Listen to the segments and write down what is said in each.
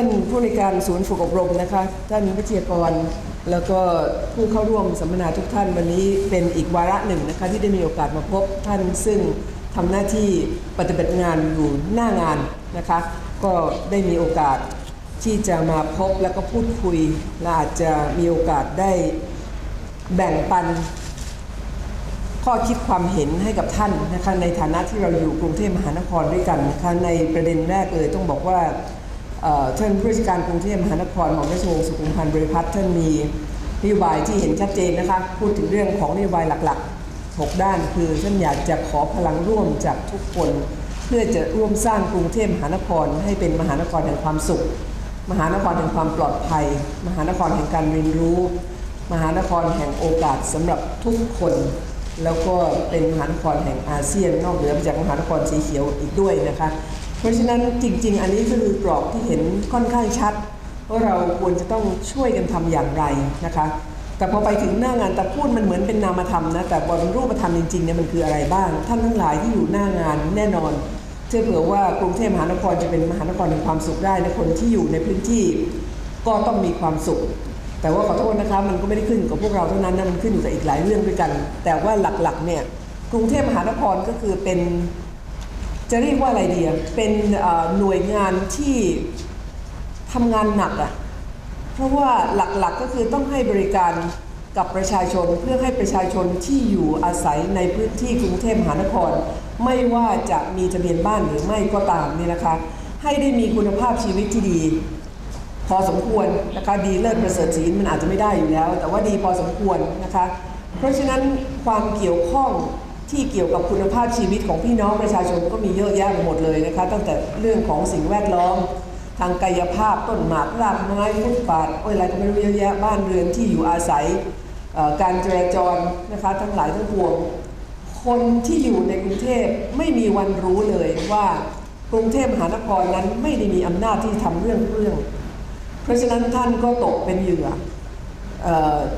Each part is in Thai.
านผู้ในการศูนย์ฝึกอบรมนะคะ ท่านวิทยากร แล้วก็ผู้เข้าร่วมสัมมนาทุกท่านวันนี้เป็นอีกวาระหนึ่งนะคะ ที่ได้มีโอกาสมาพบท่านซึ่งทำหน้าที่ปฏิบัติงานอยู่หน้างานนะคะ ก็ได้มีโอกาสที่จะมาพบแล้วก็พูดคุย และอาจจะมีโอกาสได้แบ่งปันข้อคิดความเห็นให้กับท่านนะคะในฐานะที่เราอยู่กรุงเทพมหานครด้วยกันนะคะในประเด็นแรกเลยต้องบอกว่า ท่านผู้ราชการกรุงเทพมหานครหม่อมราชวงศ์สุขุมพันธ์บริพัตรท่านมีนโยบายที่เห็นชัดเจนนะคะ พูดถึงเรื่องของนโยบายหลักๆ 6 ด้าน คือท่านอยากจะขอพลังร่วมจากทุกคน เพื่อจะร่วมสร้างกรุงเทพมหานคร ให้เป็นมหานครแห่งความสุข มหานครแห่งความปลอดภัย มหานครแห่งการเรียนรู้ มหานครแห่งโอกาสสำหรับทุกคน แล้วก็เป็นมหานครแห่งอาเซียน นอกเหนือจากมหานครสีเขียวอีกด้วยนะคะ เพราะฉะนั้นจริง ๆ อันนี้ก็คือกรอบที่เห็นค่อนข้างชัดว่าเราควรจะต้องช่วยกันทำอย่างไรนะคะ แต่พอไปถึงหน้างานแต่พูดมันเหมือนเป็นนามธรรมนะแต่บนรูปธรรมจริงๆเนี่ยมันคืออะไรบ้าง ท่านทั้งหลายที่อยู่หน้างานแน่นอนเชื่อเผื่อว่ากรุงเทพมหานครจะเป็นมหานครแห่งความสุขได้นะคนที่อยู่ในพื้นที่ก็ต้องมีความสุข แต่ว่าขอโทษนะคะมันก็ไม่ได้ขึ้นกับพวกเราเท่านั้นนะมันขึ้นอยู่กับอีกหลายเรื่องด้วยกัน แต่ว่าหลักๆเนี่ยกรุงเทพมหานครก็คือเป็น จะเรียกว่าอะไรดีเป็นหน่วยงานที่ทำงานหนักอะเพราะว่าหลักๆก็คือต้องให้บริการกับประชาชนเพื่อให้ประชาชนที่อยู่อาศัยในพื้นที่กรุงเทพมหานคร ไม่ว่าจะมีทะเบียนบ้านหรือไม่ก็ตามเนี่ยนะคะ ให้ได้มีคุณภาพชีวิตที่ดี พอสมควรนะคะดีเลิศประเสริฐศรีมันอาจจะไม่ได้อยู่แล้ว แต่ว่าดีพอสมควรนะคะ เพราะฉะนั้นความเกี่ยวข้อง ที่เกี่ยวกับคุณภาพชีวิตของพี่น้องประชาชนก็มีเยอะแยะไปหมดเลยนะคะ ตั้งแต่เรื่องของสิ่งแวดล้อม ทางกายภาพต้นหมากรากไม้ฟุตบาทอะไรก็ไม่รู้เยอะแยะบ้านเรือนที่อยู่อาศัยการจราจรนะคะทั้งหลายทั้งปวง คนที่อยู่ในกรุงเทพไม่มีวันรู้เลยว่ากรุงเทพมหานครนั้นไม่ได้มีอำนาจที่ทำเรื่องเรื่อง เพราะฉะนั้นท่านก็ตกเป็นเหยื่อ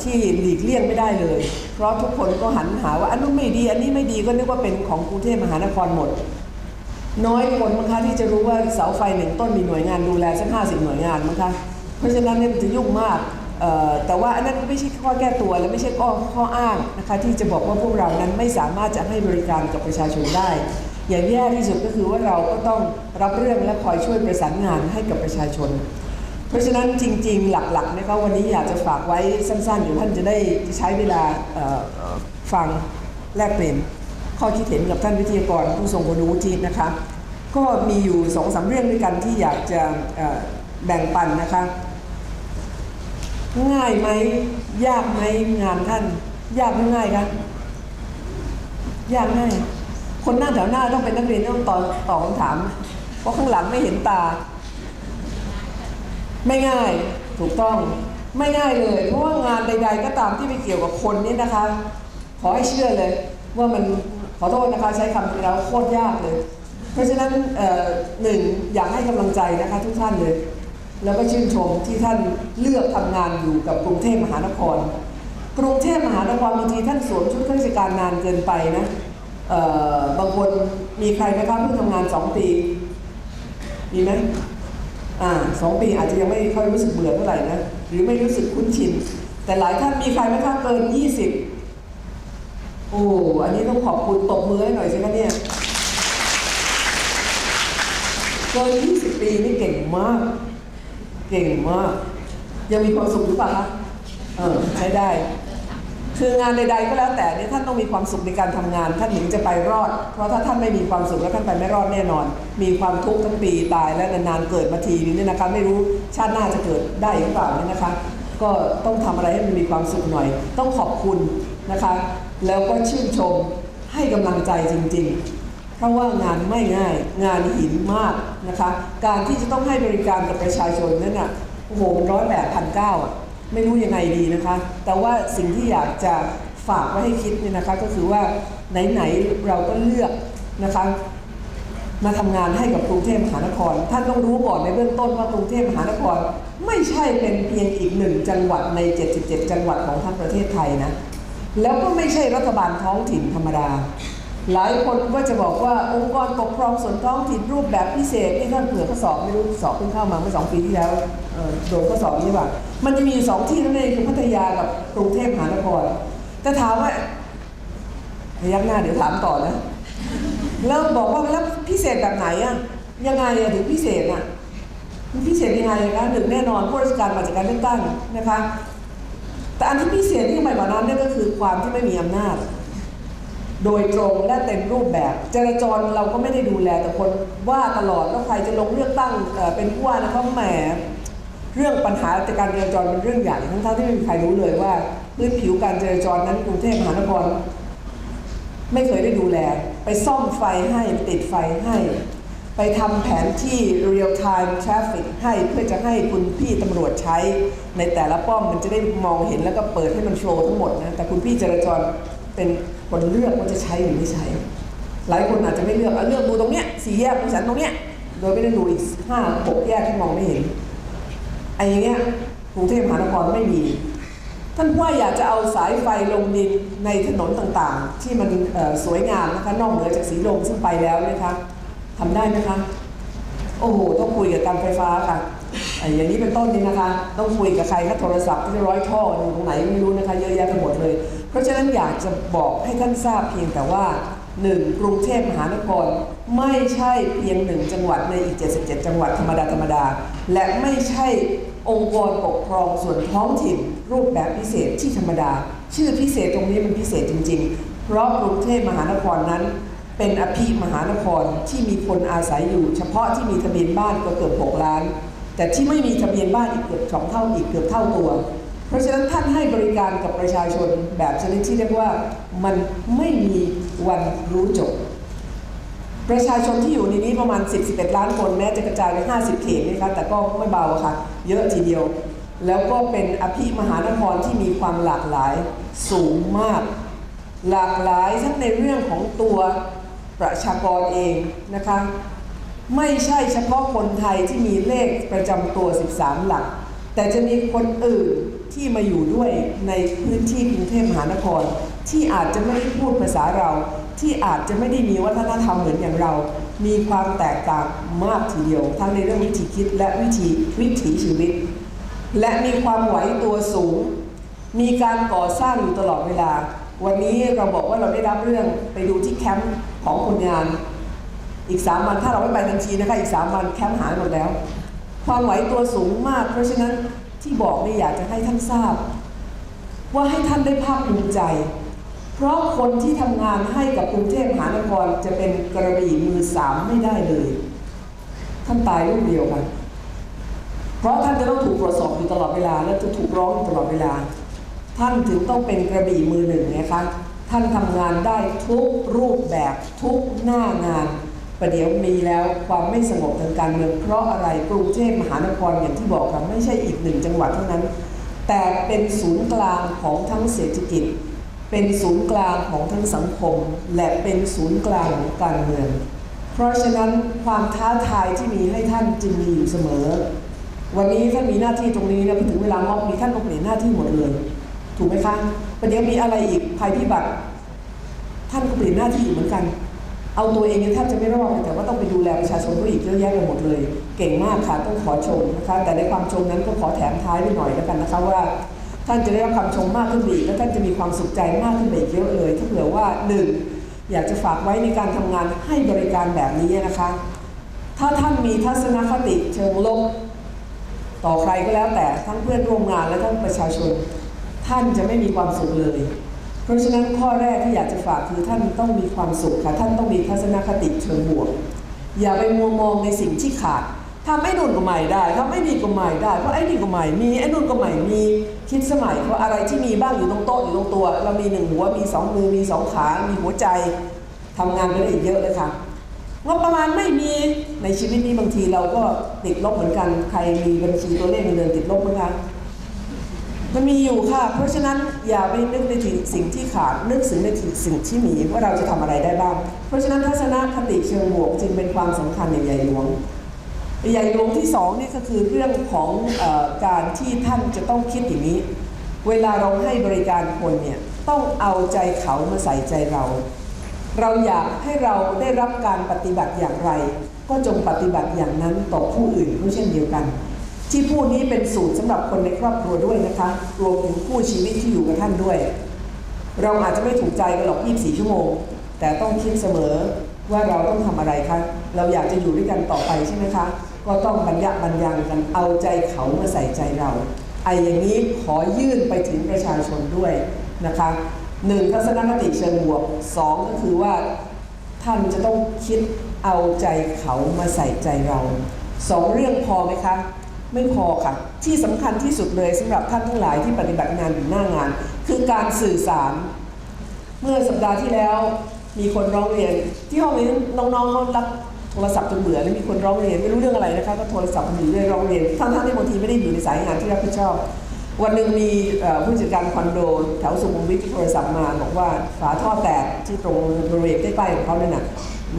ที่หลีกเลี่ยงไม่ได้เลย เพราะทุกคนก็หันหาว่าอันนู้นไม่ดี อันนี้ไม่ดีก็นึกว่าเป็นของกรุงเทพมหานครหมด น้อยคนมั้งคะที่จะรู้ว่าเสาไฟหนึ่งต้นมีหน่วยงานดูแลสักห้าสิบหน่วยงานมั้งคะเพราะฉะนั้นเนี่ยมันจะยุ่งมากแต่ว่าอันนั้นไม่ใช่ข้อแก้ตัวและไม่ใช่ข้อข้ออ้างนะคะที่จะบอกว่าพวกเรานั้นไม่สามารถจะให้บริการกับประชาชนได้ อย่างแย่ที่สุดก็คือว่าเราก็ต้องรับเรื่องและคอยช่วยประสานงานให้กับประชาชน เพราะฉะนั้นจริง ๆ หลักๆนะคะวันนี้อยากจะฝากไว้สั้นๆเดี๋ยวท่านจะได้ใช้เวลาฟังแลกเปลี่ยนข้อคิดเห็นกับท่านวิทยากรผู้ทรงคุณวุฒินะคะ ก็มีอยู่สองสามเรื่องด้วยกันที่อยากจะแบ่งปันนะคะ ง่ายไหมยากไหมงานท่าน ยากหรือง่ายคะยากง่าย คนหน้าแถวหน้าต้องเป็นนักเรียนต้องตอบตอบคำถาม เพราะข้างหลังไม่เห็นตา ไม่ง่ายถูกต้องไม่ง่ายเลย เพราะว่างานใด ๆ ก็ตามที่ไปเกี่ยวกับคนนี่นะคะ ขอให้เชื่อเลย ว่ามันขอโทษนะคะใช้คำนี้แล้วโคตรยากเลย เพราะฉะนั้นหนึ่งอยากให้กำลังใจนะคะทุกท่านเลย แล้วก็ชื่นชมที่ท่านเลือกทำงานอยู่กับกรุงเทพมหานคร กรุงเทพมหานครบางทีท่านสวมชุดข้าราชการนานเกินไปนะบางคนมีใครไหมคะเพิ่งทำงานสองปีมีไหม อ่าสองปีอาจจะยังไม่ค่อยรู้สึกเบื่อเท่าไหร่นะหรือไม่รู้สึกคุ้นชิน แต่หลายท่านมีใครไหมคะเกิน20โอ้อันนี้ต้องขอบคุณตบมือให้หน่อยสิคะเนี่ยเกิน20ปีนี่เก่งมาก เก่งมาก ยังมีความสุขหรือเปล่าคะเออใช้ได้ คืองานใดๆก็แล้วแต่เนี่ยท่านต้องมีความสุขในการทำงาน ท่านถึงจะไปรอด เพราะถ้าท่านไม่มีความสุขแล้วท่านไปไม่รอดแน่นอน มีความทุกข์ทั้งปีตายและนานๆเกิดมาทีนี่นะคะไม่รู้ชาติหน้าจะเกิดได้หรือเปล่านี่นะคะ ก็ต้องทำอะไรให้มันมีความสุขหน่อย ต้องขอบคุณนะคะ แล้วก็ชื่นชมให้กำลังใจจริง ๆ เพราะว่างานไม่ง่ายงานหินมากนะคะ การที่จะต้องให้บริการกับประชาชนนั่นน่ะโอ้โหร้อยแบบพันเก้าอะ ไม่รู้ยังไงดีนะคะ แต่ว่าสิ่งที่อยากจะฝากไว้ให้คิดเนี่ยนะคะก็คือว่าไหนๆเราก็เลือกนะคะมาทำงานให้กับกรุงเทพมหานคร ท่านต้องรู้ก่อนในเบื้องต้นว่ากรุงเทพมหานคร ไม่ใช่เป็นเพียงอีกหนึ่งจังหวัดใน 77 จังหวัดของทั้งประเทศไทยนะ แล้วก็ไม่ใช่รัฐบาลท้องถิ่นธรรมดา หลายคนก็จะบอกว่าองค์กรปกครองส่วนท้องถิ่นรูปแบบพิเศษที่ท่านเผื่อข้อสอบไม่รู้สอบเพิ่งเข้ามาเมื่อสองปีที่แล้วโดนข้อสอบนี้ว่า มันจะมีอยู่สองที่นั่นเองคือพัทยากับกรุงเทพมหานครแต่ถามว่าพยักหน้าเดี๋ยวถามต่อนะแล้วบอกว่าแล้วพิเศษแบบไหนอะยังไงอะถึงพิเศษอะมันพิเศษยังไงนะหนึ่งแน่นอนผู้ราชการมาจากการเลือกตั้งนะคะ แต่อันที่พิเศษที่ไปกว่านั้นนี่ยก็คือความที่ไม่มีอำนาจ โดยตรงและเต็มรูปแบบ จราจรเราก็ไม่ได้ดูแลแต่คนว่าตลอดว่าใครจะลงเลือกตั้งเป็นผู้ว่านะครับแหมเรื่องปัญหาจากการจราจรเป็นเรื่องใหญ่ทั้งๆที่ไม่มีใครรู้เลยว่าพื้นผิวการจราจรนั้นกรุงเทพมหานครไม่เคยได้ดูแล ไปซ่อมไฟให้ติดไฟให้ ไปทำแผนที่ real time traffic ให้เพื่อจะให้คุณพี่ตำรวจใช้ ในแต่ละป้อมมันจะได้มองเห็นแล้วก็เปิดให้มันโฟลว์ทั้งหมดนะแต่คุณพี่จราจรเป็น คนเลือกว่าจะใช้หรือไม่ใช้ หลายคนอาจจะไม่เลือกเอาเลือกดูตรงเนี้ยสี่แยกของฉันตรงเนี้ยโดยไม่ได้ดูอีกห้าหกแยกที่มองไม่เห็นไอ้อย่างเงี้ยกรุงเทพมหานครไม่มี ท่านว่าอยากจะเอาสายไฟลงดินในถนนต่างๆ ที่มันสวยงามนะคะนอกเหนือจากสีลมซึ่งไปแล้วนะคะทำได้ไหมคะโอ้โหต้องคุยกับการไฟฟ้าค่ะไอ้อย่างนี้เป็นต้นนี่นะคะ ต้องคุยกับใครคะโทรศัพท์ที่ร้อยท่ออยู่ตรงไหนไม่รู้นะคะ เยอะแยะไปหมดเลย เพราะฉะนั้นอยากจะบอกให้ท่านทราบเพียงแต่ว่าหนึ่งกรุงเทพมหานครไม่ใช่เพียงหนึ่งจังหวัดในอีก 77 จังหวัดธรรมดาธรรมดา และไม่ใช่องค์กรปกครองส่วนท้องถิ่น รูปแบบพิเศษที่ธรรมดา ชื่อพิเศษตรงนี้มันพิเศษจริง ๆ เพราะกรุงเทพมหานครนั้น เป็นอภิมหานครที่มีคนอาศัยอยู่ เฉพาะที่มีทะเบียนบ้านก็เกือบ6ล้าน แต่ที่ไม่มีทะเบียนบ้านอีกเกือบสองเท่าอีกเกือบเท่าตัว เพราะฉะนั้นท่านให้บริการกับประชาชนแบบชนิดที่เรียกว่ามันไม่มีวันรู้จบ ประชาชนที่อยู่ในนี้ประมาณ 10-11 ล้านคนแม้จะกระจายไป 50 เขตนะคะแต่ก็ไม่เบาค่ะเยอะทีเดียว แล้วก็เป็นอภิมหานครที่มีความหลากหลายสูงมาก หลากหลายทั้งในเรื่องของตัวประชากรเองนะคะไม่ใช่เฉพาะคนไทยที่มีเลขประจำตัว 13 หลัก แต่จะมีคนอื่น ที่มาอยู่ด้วยในพื้นที่กรุงเทพมหานคร ที่อาจจะไม่ได้พูดภาษาเรา ที่อาจจะไม่ได้มีวัฒนธรรมเหมือนอย่างเรา มีความแตกต่างมากทีเดียว ทั้งในเรื่องวิธีคิดและวิธีวิถีชีวิต และมีความไหวตัวสูง มีการก่อสร้างอยู่ตลอดเวลา วันนี้เราบอกว่าเราได้รับเรื่องไปดูที่แคมป์ของคนงาน อีกสามวันถ้าเราไม่ไปทันทีนะคะอีกสามวันแคมป์หายหมดแล้วความไหวตัวสูงมาก เพราะฉะนั้น ที่บอกนี่อยากจะให้ท่านทราบ ว่าให้ท่านได้ภาคภูมิใจ เพราะคนที่ทำงานให้กับกรุงเทพมหานครจะเป็นกระบี่มือสามไม่ได้เลย ท่านตายลูกเดียวกันเพราะท่านจะต้องถูกตรวจสอบอยู่ตลอดเวลา และจะถูกร้องอยู่ตลอดเวลา ท่านถึงต้องเป็นกระบี่มือหนึ่งนะคะท่านทำงานได้ทุกรูปแบบทุกหน้างาน ประเดี๋ยวมีแล้วความไม่สงบทางการเมืองเพราะอะไรกรุงเทพมหานครอย่างที่บอกค่ะไม่ใช่อีกหนึ่งจังหวัดเท่านั้น แต่เป็นศูนย์กลางของทั้งเศรษฐกิจ เป็นศูนย์กลางของทั้งสังคม และเป็นศูนย์กลางของการเมือง เพราะฉะนั้นความท้าทายที่มีให้ท่านจึงมีอยู่เสมอ วันนี้ท่านมีหน้าที่ตรงนี้นะพอถึงเวลามอบมีท่านก็เปลี่ยนหน้าที่หมดเลย ถูกไหมคะประเดี๋ยวมีอะไรอีกภัยพิบัติท่านก็เปลี่ยนหน้าที่อยู่เหมือนกัน เอาตัวเองเนี่ยแทบจะไม่รอดเลยแต่ว่าต้องไปดูแลประชาชนก็อีกเยอะแยะไปหมดเลย เก่งมากค่ะต้องขอชมนะคะ แต่ในความชมนั้นก็ขอแถมท้ายไปหน่อยแล้วกันนะคะว่า ท่านจะได้รับคำชมมากขึ้นไปอีกและท่านจะมีความสุขใจมากขึ้นไปอีกเยอะเลย ถ้าเผื่อว่าหนึ่งอยากจะฝากไว้ในการทำงานให้บริการแบบนี้นะคะ ถ้าท่านมีทัศนคติเชิงลบต่อใครก็แล้วแต่ทั้งเพื่อนร่วมงานและทั้งประชาชน ท่านจะไม่มีความสุขเลย ราะฉะนั้นข้อแรกที่อยากจะฝากคือท่านต้องมีความสุขค่ะท่านต้องมีทัศนคติเชิงบวก อย่าไปมัวมองในสิ่งที่ขาดทำไอ้นู่นก็ใหม่ได้ทำไอ้นี่ก็ใหม่ได้เพราะไอ้นี่ก็ใหม่มีไอ้นู่นก็ใหม่มีคิดสมัยเพราะอะไรที่มีบ้างอยู่ตรงโต๊ะอยู่ตรงตัว เรามีหนึ่งหัวมีสองมือมีสองขามีหัวใจทำงานไปได้อีกเยอะเลยค่ะงบประมาณไม่มีในชีวิตนี้บางทีเราก็ติดลบเหมือนกันใครมีบัญชีตัวเลขเงินเดือนติดลบไหมคะ มันมีอยู่ค่ะ เพราะฉะนั้นอย่าไปนึกในถึงสิ่งที่ขาด นึกถึงในสิ่งที่มีว่าเราจะทำอะไรได้บ้าง เพราะฉะนั้นทัศนคติเชิงบวกจึงเป็นความสำคัญอย่างใหญ่หลวง ใหญ่หลวงที่สองนี่ก็คือเรื่องของออการที่ท่านจะต้องคิดอย่างนี้ เวลาเราให้บริการคนเนี่ยต้องเอาใจเขามาใส่ใจเรา เราอยากให้เราได้รับการปฏิบัติอย่างไร ก็จงปฏิบัติอย่างนั้นต่อผู้อื่นก็เช่นเดียวกัน ที่พูดนี้เป็นสูตรสำหรับคนในครอบครัวด้วยนะคะ รวมถึงคู่ชีวิตที่อยู่กับท่านด้วย เราอาจจะไม่ถูกใจกันหรอก 24 ชั่วโมง แต่ต้องคิดเสมอว่าเราต้องทำอะไรคะ เราอยากจะอยู่ด้วยกันต่อไปใช่ไหมคะ ก็ต้องบรรยะบรรยังกัน เอาใจเขามาใส่ใจเรา ไอ้อย่างนี้ขอยื่นไปถึงประชาชนด้วยนะคะหนึ่งทัศนคติเชิงบวกสองก็คือว่าท่านจะต้องคิดเอาใจเขามาใส่ใจเราสองเรื่องพอไหมคะ ไม่พอค่ะ ที่สำคัญที่สุดเลยสำหรับท่านทั้งหลายที่ปฏิบัติงานอยู่หน้างาน คือการสื่อสาร เมื่อสัปดาห์ที่แล้วมีคนร้องเรียน ที่ห้องนี้น้องๆเขารับโทรศัพท์จนเบื่อแล้วมีคนร้องเรียนไม่รู้เรื่องอะไรนะคะก็โทรศัพท์อยู่เรื่อยร้องเรียนทั้งๆที่บางทีไม่ได้อยู่ในสายงานที่รับผิดชอบ วันหนึ่งมีผู้จัดการคอนโดแถวสุขุมวิทที่โทรศัพท์มาบอกว่าฝาท่อแตกที่ตรงบริเวณใกล้ๆของเขาเนี่ยนะ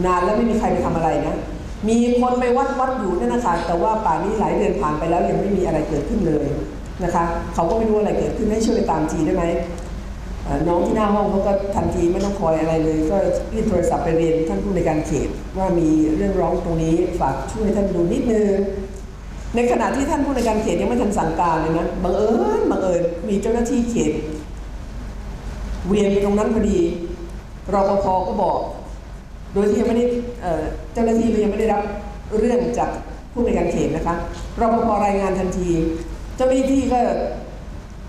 นานแล้วไม่มีใครไปทำอะไรนะ มีคนไปวัดวัดอยู่เนี่ยนะคะแต่ว่าป่านนี้หลายเดือนผ่านไปแล้วยังไม่มีอะไรเกิดขึ้นเลยนะคะเขาก็ไม่รู้อะไรเกิดขึ้นให้ช่วยไปตามจีได้ไหมน้องที่หน้าห้องเขาก็ทันทีไม่ต้องคอยอะไรเลย ก็ยื่นโทรศัพท์ไปเรียนท่านผู้ในการเขตว่ามีเรื่องร้องตรงนี้ฝากช่วยท่านดูนิดนึงในขณะที่ท่านผู้ในการเขตยังไม่ทันสั่งการเลยนะบังเอิญบังเอิญมีเจ้าหน้าที่เขต เวียนไปตรงนั้นพอดีรปภก็บอก โดยที่ยังไม่ได้เจ้าหน้าที่ยังไม่ได้รับเรื่องจากผู้ในการเขตนะคะรปภรายงานทันที เจ้าหน้าที่ก็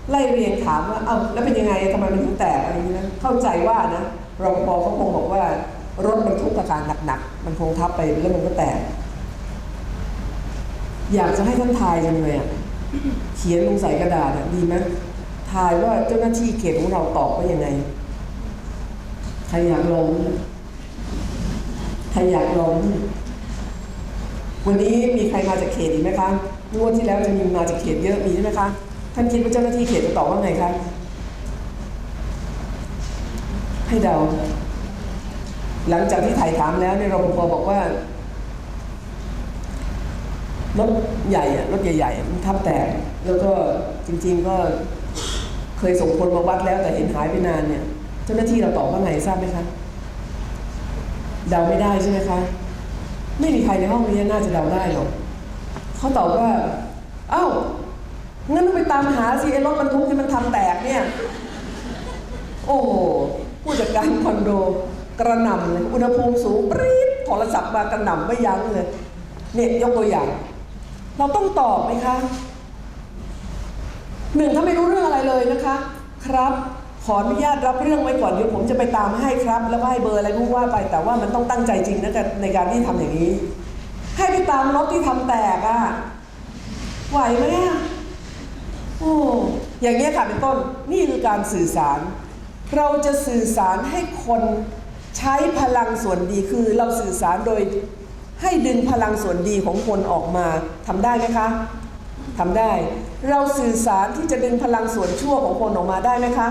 ไล่เรียงถามว่า เอ้าแล้วเป็นยังไงทำไมมันถึงแตกอะไรอย่างนี้นะเข้าใจว่านะรปภเขาคงบอกว่ารถบรรทุกอาการหนักๆมันคงทับไปแล้วมันก็แตก อยากจะให้ท่านทายจังเลยอะเขียนลงใส่กระดาษดีไหมทายว่าเจ้าหน้าที่เขตของเราตอบว่ายังไงใครอยากลอง ครอยากลองวันนี้มีใครมาจากเขตอีกไหมคะงวดที่แล้วจะมีมาจากเขตเยอะมีใช่ไหมคะท่านคิดว่าเจ้าหน้าที่เขตจะตอบว่าไงคะให้เดา หลังจากที่ถ่ายถามแล้วเนี่ยรปภบอกว่ารถใหญ่อะรถใหญ่ๆมันทับแตก แล้วก็จริง ๆ ก็เคยส่งคนมาวัดแล้วแต่เห็นหายไปนานเนี่ย เจ้าหน้าที่เราตอบว่าไงทราบไหมคะ เดาไม่ได้ใช่ไหมคะ ไม่มีใครในห้องนี้น่าจะเดาได้หรอกเขาตอบว่า เอ้า งั้นต้องไปตามหาสิไอ้รถบรรทุกที่มันทำแตกเนี่ย โอ้ผู้จัดการคอนโดกระหน่ำเลยอุณหภูมิสูงปรี๊ดโทรศัพท์มากระหน่ำไม่ยั้งเลยเนี่ยยกตัวอย่าง เราต้องตอบไหมคะหนึ่งถ้าไม่รู้เรื่องอะไรเลยนะคะ ครับ ขออนุญาตรับเรื่องไว้ก่อนเดี๋ยวผมจะไปตามให้ครับ แล้วก็ให้เบอร์อะไรก็ว่าไปแต่ว่ามันต้องตั้งใจจริงนะในการที่ทำอย่างนี้ ให้ไปตามรถที่ทำแตกอะไหวไหมอะโอ้อย่างนี้ยค่ะเป็นต้นนี่คือการสื่อสาร เราจะสื่อสารให้คนใช้พลังส่วนดีคือเราสื่อสารโดยให้ดึงพลังส่วนดีของคนออกมาทำได้ไหมคะทำได้ เราสื่อสารที่จะดึงพลังส่วนชั่วของคนออกมาได้ไหมคะ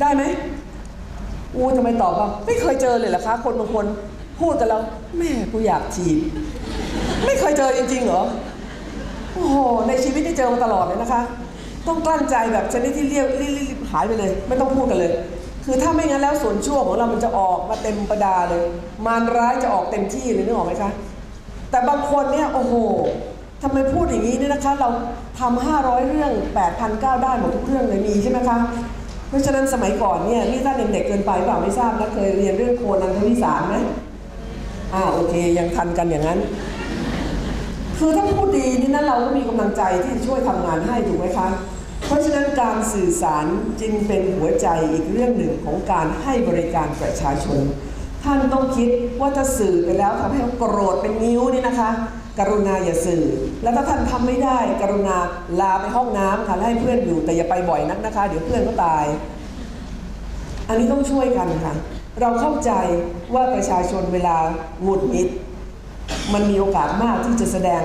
ได้ไหมอู้ทำไมตอบว่าไม่เคยเจอเลยเหรอคะ คนบางคนพูดกับเราแม่กูอยากจีบ ไม่เคยเจอจริงๆเหรอโอ้โหในชีวิตที่เจอมาตลอดเลยนะคะ ต้องกลั้นใจแบบชนิดที่เรียกรีบๆหายไปเลย ไม่ต้องพูดกันเลย คือถ้าไม่งั้นแล้วส่วนชั่วของเรามันจะออกมาเต็มประดาเลย มารร้ายจะออกเต็มที่เลยนึกออกไหมคะแต่บางคนเนี่ยโอ้โหทำไมพูดอย่างนี้เนี่ยนะคะ เราทำห้าร้อยเรื่อง8 0 0 9ได้หมดทุกเรื่องเลยมีใช่ไหมคะเพ ราะฉะนั้นสมัยก่อนเนี่ยนี่ท่าเด็กเกินไปเปล่าไม่ทราบนะเคยเรียนเรื่องโคนันทวิสารไหมอ่าโอเคยังทันกันอย่างนั้น คือถ้าพูดดีนี่นะเราก็มีกำลังใจที่จะช่วยทำงานให้ถูกไหมคะ เพราะฉะนั้นการสื่อสารจึงเป็นหัวใจอีกเรื่องหนึ่งของการให้บริการประชาชน ท่านต้องคิดว่าถ้าสื่อไปแล้วทำให้เขาโกรธเป็นนิ้วนี่นะคะ กรุณาอย่าสื่อ แล้วถ้าท่านทำไม่ได้ กรุณาลาไปห้องน้ำค่ะให้เพื่อนอยู่แต่อย่าไปบ่อยนักนะคะ เดี๋ยวเพื่อนก็ตาย อันนี้ต้องช่วยกันค่ะ เราเข้าใจว่าประชาชนเวลาหงุดหงิด มันมีโอกาสมากที่จะแสดง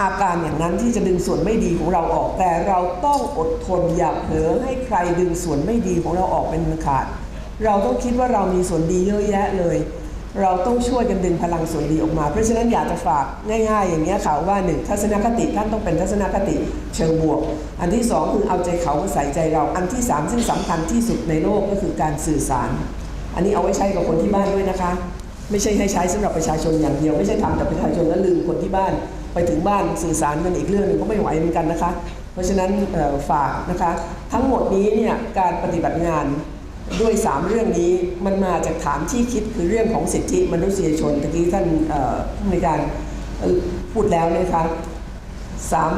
อาการอย่างนั้นที่จะดึงส่วนไม่ดีของเราออก แต่เราต้องอดทนอย่าเผลอให้ใครดึงส่วนไม่ดีของเราออกเป็นขาด เราต้องคิดว่าเรามีส่วนดีเยอะแยะเลย เราต้องช่วยกันดึงพลังส่วนดีออกมา เพราะฉะนั้นอยากจะฝากง่ายๆ อย่างนี้ค่ะว่าหนึ่งทัศนคติท่านต้องเป็นทัศนคติเชิงบวก อันที่สองคือเอาใจเขามาใส่ใจเรา อันที่สามซึ่งสำคัญที่สุดในโลกก็คือการสื่อสาร อันนี้เอาไว้ใช้กับคนที่บ้านด้วยนะคะ ไม่ใช่ให้ใช้สำหรับประชาชนอย่างเดียว ไม่ใช่ทำแต่ประชาชนแล้วลืมคนที่บ้าน ไปถึงบ้านสื่อสารกันอีกเรื่องหนึ่งก็ไม่ไหวเหมือนกันนะคะ เพราะฉะนั้นฝากนะคะ ทั้งหมดนี้เนี่ยการปฏิบัติงาน ด้วย 3 เรื่องนี้มันมาจากฐานที่คิดคือเรื่องของสิทธิมนุษยชนตะกี้ท่านผู้ในการพูดแล้วนะคะสาม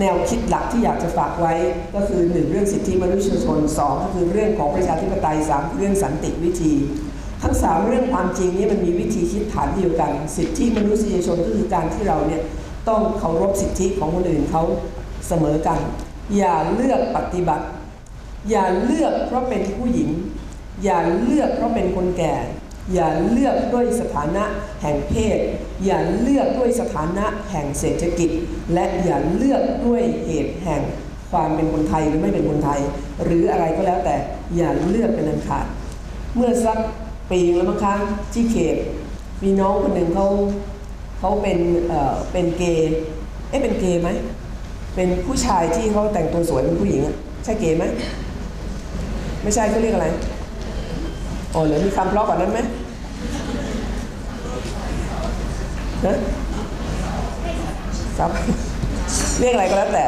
แนวคิดหลักที่อยากจะฝากไว้ก็คือ 1 เรื่องสิทธิมนุษยชน 2 ก็คือเรื่องของประชาธิปไตย 3 เรื่องสันติวิธี ทั้ง 3 เรื่องความจริงนี้มันมีวิธีคิดฐานเดียวกัน สิทธิมนุษยชนก็คือการที่เราเนี่ยต้องเคารพสิทธิของคนอื่นเขาเสมอกัน อย่าเลือกปฏิบัติ อย่าเลือกเพราะเป็นผู้หญิง อย่าเลือกเพราะเป็นคนแก่ อย่าเลือกด้วยสถานะแห่งเพศ อย่าเลือกด้วยสถานะแห่งเศรษฐกิจ และอย่าเลือกด้วยเหตุแห่งความเป็นคนไทยหรือไม่เป็นคนไทย หรืออะไรก็แล้วแต่อย่าเลือกเป็นอันขาดเมื่อสักปีแล้วมั้งคะที่เขตมีน้องคนหนึ่งเขาเขาเป็นเอ่อเป็นเกย์เอ๊ะเป็นเกย์ไหมเป็นผู้ชายที่เขาแต่งตัวสวยเป็นผู้หญิงอะใช่เกย์ไหม ไม่ใช่เขาเรียกอะไรอ๋อเหรือมีคำเพราะกว่านั้นไหมนะครับเรียกอะไรก็แล้วแต่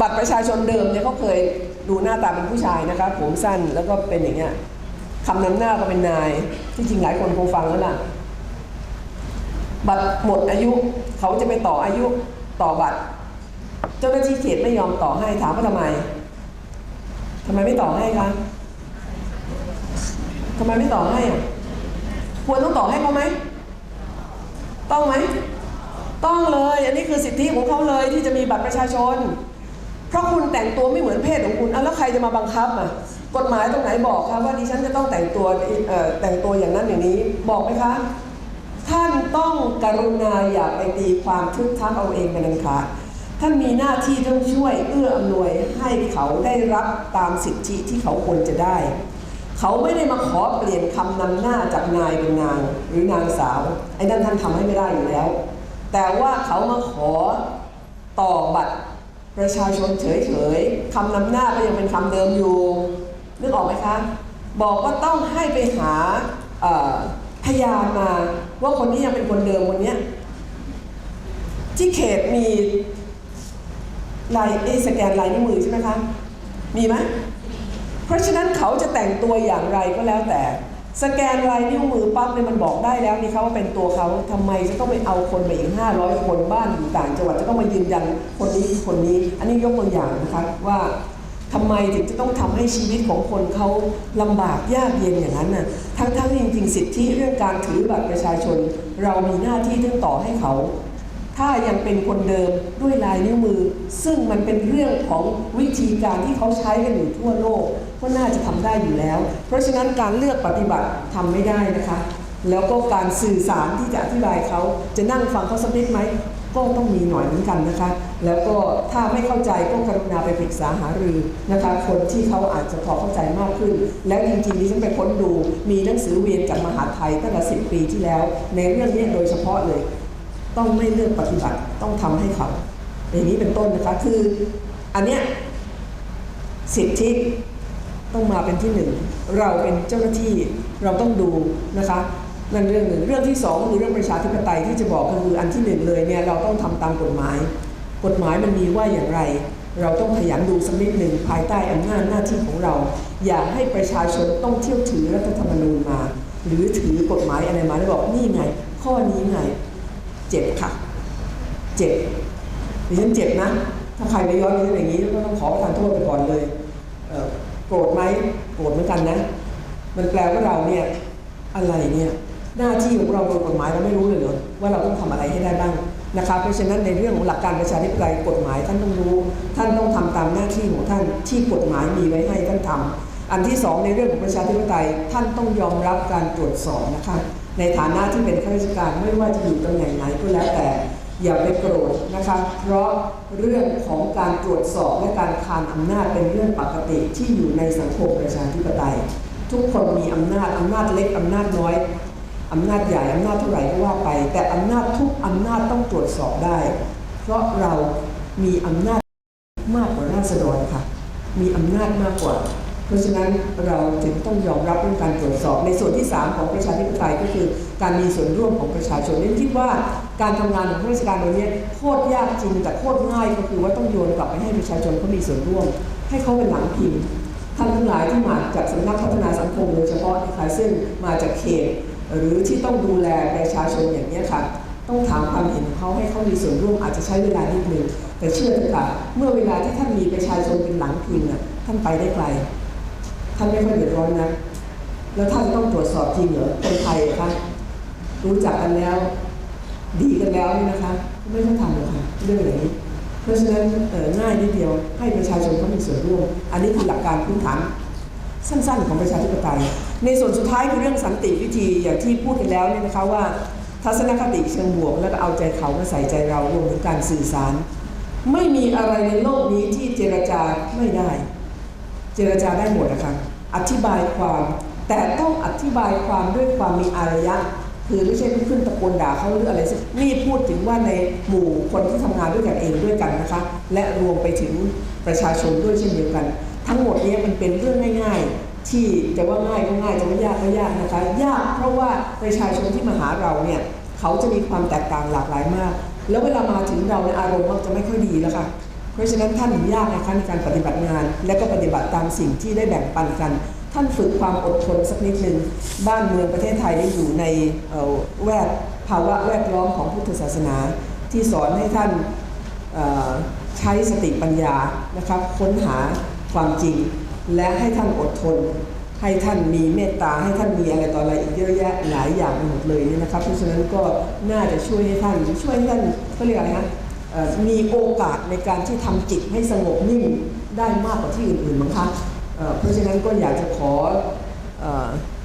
บัตรประชาชนเดิมเนี่ยเขาเคยดูหน้าตาเป็นผู้ชายนะคะผมสั้นแล้วก็เป็นอย่างเงี้ยคำนำหน้าก็เป็นนาย ที่จริงหลายคนคงฟังแล้วล่ะ บัตรหมดอายุเขาจะไปต่ออายุต่อบัตร เจ้าหน้าที่เขตไม่ยอมต่อให้ถามว่าทำไม ทำไมไม่ต่อให้คะทำไมไม่ต่อให้อะควรต้องต่อให้เขาไหม ต้องไหม ต้องเลย อันนี้คือสิทธิของเขาเลยที่จะมีบัตรประชาชน เพราะคุณแต่งตัวไม่เหมือนเพศของคุณอะแล้วใครจะมาบังคับอะ กฎหมายตรงไหนบอกคะว่าดิฉันจะต้องแต่งตัวแต่งตัวอย่างนั้นอย่างนี้ บอกไหมคะ ท่านต้องกรุณาอย่าไปตีความทึกทักเอาเองเป็นอันขาด ท่านมีหน้าที่ต้องช่วยเอื้ออำนวยให้เขาได้รับตามสิทธิที่เขาควรจะได้ เขาไม่ได้มาขอเปลี่ยนคำนำหน้าจากนายเป็นนางหรือนางสาวไอ้นั่นท่านทำให้ไม่ได้อยู่แล้ว แต่ว่าเขามาขอต่อบัตรประชาชนเฉยๆคำนำหน้าก็ยังเป็นคำเดิมอยู่นึกออกไหมคะบอกว่าต้องให้ไปหาพยานมาว่าคนนี้ยังเป็นคนเดิมคนเนี้ยที่เขตมี ลายเอสแกนลายนิ้วมือใช่ไหมคะ มีไหมเพราะฉะนั้นเขาจะแต่งตัวอย่างไรก็แล้วแต่ สแกนลายนิ้วมือปั๊บเนี่ยมันบอกได้แล้วนี่เขาว่าเป็นตัวเขาทำไมจะต้องไปเอาคนมาอีก500 คนบ้านอยู่ต่างจังหวัดจะต้องมายืนยันคนนี้คือคนนี้ อันนี้ยกตัวอย่างนะคะว่าทำไมถึงจะต้องทำให้ชีวิตของคนเขาลำบากยากเย็นอย่างนั้นน่ะ ทั้งๆที่จริงๆสิทธิเรื่องการถือบัตรประชาชน เรามีหน้าที่ต้องต่อให้เขา ถ้ายังเป็นคนเดิมด้วยลายนิ้วมือ ซึ่งมันเป็นเรื่องของวิธีการที่เขาใช้กันอยู่ทั่วโลกก็น่าจะทำได้อยู่แล้ว เพราะฉะนั้นการเลือกปฏิบัติทำไม่ได้นะคะ แล้วก็การสื่อสารที่จะอธิบายเขาจะนั่งฟังเขาสักนิดไหมก็ต้องมีหน่อยเหมือนกันนะคะ แล้วก็ถ้าไม่เข้าใจก็กรุณาไปปรึกษาหารือนะคะ คนที่เขาอาจจะพอเข้าใจมากขึ้น แล้วจริงๆนี้ฉันไปค้นดู มีหนังสือเวียนจากมหาไทยตั้งแต่สิปีที่แล้ว ในเรื่องนี้โดยเฉพาะเลย ต้องไม่เลือกปฏิบัติต้องทำให้เขา อย่างนี้เป็นต้นนะคะคืออันเนี้ยสิทธิต้องมาเป็นที่หนึ่งเราเป็นเจ้าหน้าที่เราต้องดูนะคะนั่นเรื่องหนึ่งเรื่องที่สองคือเรื่องประชาธิปไตยที่จะบอกก็คืออันที่หนึ่งเลยเนี่ยเราต้องทำตามกฎหมาย กฎหมายมันมีว่าอย่างไร เราต้องขยันดูสักนิดหนึ่งภายใต้อำนาจหน้าที่ของเรา อย่าให้ประชาชนต้องเที่ยวถือรัฐธรรมนูญมา หรือถือกฎหมายอะไรมาแล้วบอกนี่ไง ข้อนี้ไง เจ็บค่ะ เจ็บดิฉันเจ็บนะ ถ้าใครไปย้อนดิฉันอย่างนี้ก็ต้องขอประทานโทษไปก่อนเลยเโกรธไหมโกรธเหมือนกันนะ มันแปลว่าเราเนี่ยอะไรเนี่ยหน้าที่ของเราโดยกฎหมายเราไม่รู้เลยเหรอว่าเราต้องทำอะไรให้ได้บ้างนะคะเพราะฉะนั้นในเรื่องของหลักการประชาธิปไตยกฎหมายท่านต้องรู้ ท่านต้องทำตามหน้าที่ของท่านที่กฎหมายมีไว้ให้ท่านทำอันที่สองในเรื่องของประชาธิปไตยท่านต้องยอมรับการตรวจสอบนะคะ ในฐานะที่เป็นข้าราชการไม่ว่าจะอยู่ตำแหน่งไหนก็แล้วแต่อย่าไปโกรธนะคะเพราะเรื่องของการตรวจสอบและการคานอำนาจเป็นเรื่องปกติที่อยู่ในสังคมประชาธิปไตย ทุกคนมีอำนาจอำนาจเล็กอำนาจน้อยอำนาจใหญ่อำนาจเท่าไหร่ก็ว่าไป แต่อำนาจทุกอำนาจต้องตรวจสอบได้ เพราะเรามีอำนาจมากกว่าราษฎรค่ะ มีอำนาจมากกว่า ราะฉะนั้นเราถึงต้องยอมรับเรื่องการตรวจสอบ ในส่วนที่ 3 ของประชาธิปไตยก็คือการมีส่วนร่วมของประชาชนนี่คิดว่าการทำงานของข้าราชการตรงนี้โคตรยากจริงแต่โคตรง่ายก็คือว่าต้องโยนกลับไปให้ประชาชนเขามีส่วนร่วม ให้เขาเป็นหลังพิมท่านทั้งหลายที่มาจากสำนักพัฒนาสังคมโดยเฉพาะนะคะซึ่งมาจากเขตหรือที่ต้องดูแลประชาชนอย่างนี้ค่ะต้องถามความเห็นของเขาให้เขามีส่วนร่วมอาจจะใช้เวลานิดนึงแต่เชื่อเถอะค่ะเมื่อเวลาที่ท่านมีประชาชนเป็นหลังพิมพ์น่ะท่านไปได้ไกล ท่านไม่ค่อยเดือดร้อนนะ แล้วท่านต้องตรวจสอบจริงเหรอคนไทยอคะรู้จักกันแล้ว ดีกันแล้วนี่นะคะ ไม่ต้องทำหรอกค่ะเรื่องอย่างนี้เพราะฉะนั้นง่ายนิดเดียวให้ประชาชนเขามีส่วนร่วม อันนี้คือหลักการพื้นฐานสั้นๆ ของประชาธิปไตย ในส่วนสุดท้ายคือเรื่องสันติวิธีอย่างที่พูดกันแล้วเนี่ยนะคะว่าทัศนคติเชิงบวก แล้วก็เอาใจเขามาใส่ใจเรารวมถึงการสื่อสาร ไม่มีอะไรในโลกนี้ที่เจรจาไม่ได้ เจรจาได้หมดนะคะ อธิบายความ แต่ต้องอธิบายความด้วยความมีอารยะ คือไม่ใช่ขึ้นตะโกนด่าเขาหรืออะไรสักนี่พูดถึงว่าในหมู่คนที่ทำงานด้วยกันเองด้วยกันนะคะ และรวมไปถึงประชาชนด้วยเช่นเดียวกัน ทั้งหมดเนี้มันเป็นเรื่องง่ายๆ ที่จะว่าง่ายก็ง่ายจะว่ายากก็ยากนะคะ ยากเพราะว่าประชาชนที่มาหาเราเนี่ยเขาจะมีความแตกต่างหลากหลายมาก แล้วเวลามาถึงเราในยอารมณ์มักจะไม่ค่อยดีแล้วค่ะ เพราะฉะนั้นท่านยากนะคะในการปฏิบัติงาน และก็ปฏิบัติตามสิ่งที่ได้แบ่งปันกัน ท่านฝึกความอดทนสักนิดหนึ่งบ้านเมืองประเทศไทยได้อยู่ในแวดภาวะแวดล้อมของพุทธศาสนา ที่สอนให้ท่านใช้สติปัญญานะครับค้นหาความจริง และให้ท่านอดทน ให้ท่านมีเมตตาให้ท่านมีอะไรต่ออะไรอีกเยอะแยะหลายอย่างไปหมดเลยเนี่ยนะครับ เพราะฉะนั้นก็น่าจะช่วยให้ท่านช่วยให้ท่านเขาเรียกอะไรฮะ มีโอกาสในการที่ทำจิตให้สงบนิ่งได้มากกว่าที่อื่นๆมั้งคะเพราะฉะนั้นก็อยากจะขอ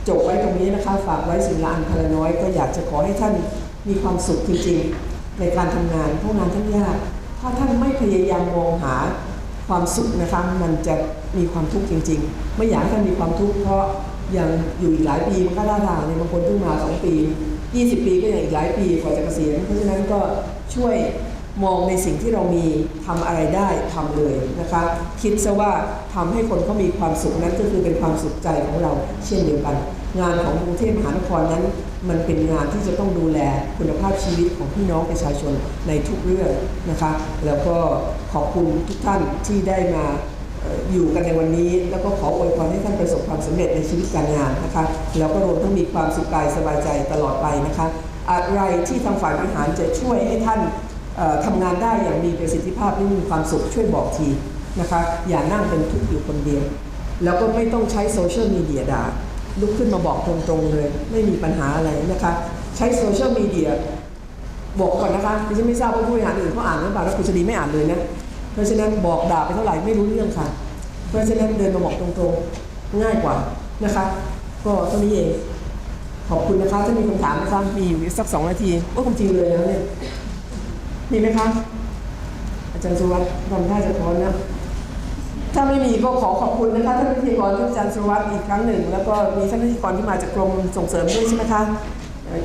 จบไว้ตรงนี้นะคะ ฝากไว้สิละอันพลน้อย ก็อยากจะขอให้ท่านมีความสุขจริงๆในการทำงานพราะงานท่านยากถ้าท่านไม่พยายามมองหาความสุขนะคะมันจะมีความทุกข์จริง ๆ ไม่อยากให้ท่านมีความทุกข์เพราะยังอยู่อีกหลายปีมันก็ล่าทางในบางคนเพิ่งมา2ปี 20 ปีก็ยังอีกหลายปีกว่าจะเกษียณเพราะฉะนั้นก็ช่วย มองในสิ่งที่เรามีทำอะไรได้ทำเลยนะคะคิดซะว่าทำให้คนเขามีความสุขนั้นก็คือเป็นความสุขใจของเราเช่นเดียวกัน งานของกรุงเทพมหานครนั้น มันเป็นงานที่จะต้องดูแลคุณภาพชีวิตของพี่น้องประชาชนในทุกเรื่องนะคะแล้วก็ขอบคุณทุกท่านที่ได้มาอยู่กันในวันนี้ แล้วก็ขออวยพรให้ท่านประสบความสำเร็จในชีวิตการงานนะคะแล้วก็รวมทั้งมีความสุขกายสบายใจตลอดไปนะคะอะไรที่ทางฝ่ายบริหารจะช่วยให้ท่าน ทำงานได้อย่างมีประสิทธิภาพและมีความสุขช่วยบอกทีนะคะอย่านั่งเป็นทุกข์อยู่คนเดียว แล้วก็ไม่ต้องใช้โซเชียลมีเดียด่าลุกขึ้นมาบอกตรงๆเลย ไม่มีปัญหาอะไรนะคะใช้โซเชียลมีเดียบอกก่อนนะคะดิฉันไม่ทราบว่าผู้บริหารอื่นเขาอ่านหรือเปล่าแล้วคุณชดีไม่อ่านเลยนะเพราะฉะนั้นบอกด่าไปเท่าไหร่ไม่รู้เรื่องค่ะ เพราะฉะนั้นเดินมาบอกตรงๆง่ายกว่านะคะ ก็เท่านี้เองขอบคุณนะคะถ้ามีคำถามนะคะมีอยู่สักสองนาทีว่าความจริงเลยแล้วเนี่ย มีไหมคะ อาจารย์สุวัสดิ์ทำท่าจะพร้อมนะถ้าไม่มีก็ขอขอบคุณนะคะท่านพิธีกรท่านอาจารย์สุวัสดิ์อีกครั้งหนึ่ง แล้วก็มีท่านพิธีกรที่มาจากกรมส่งเสริมด้วยใช่ไหมคะ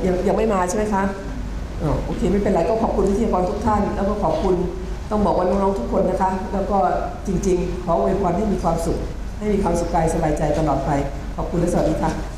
ยังยังไม่มาใช่ไหมคะอ๋อโอเคไม่เป็นไรก็ขอบคุณพิธีกรทุกท่าน แล้วก็ขอบคุณต้องบอกว่าน้องๆทุกคนนะคะ แล้วก็จริง ๆ ขออวยพรให้มีความสุข ให้มีความสุขกายสบายใจตลอดไป ขอบคุณและสวัสดีค่ะ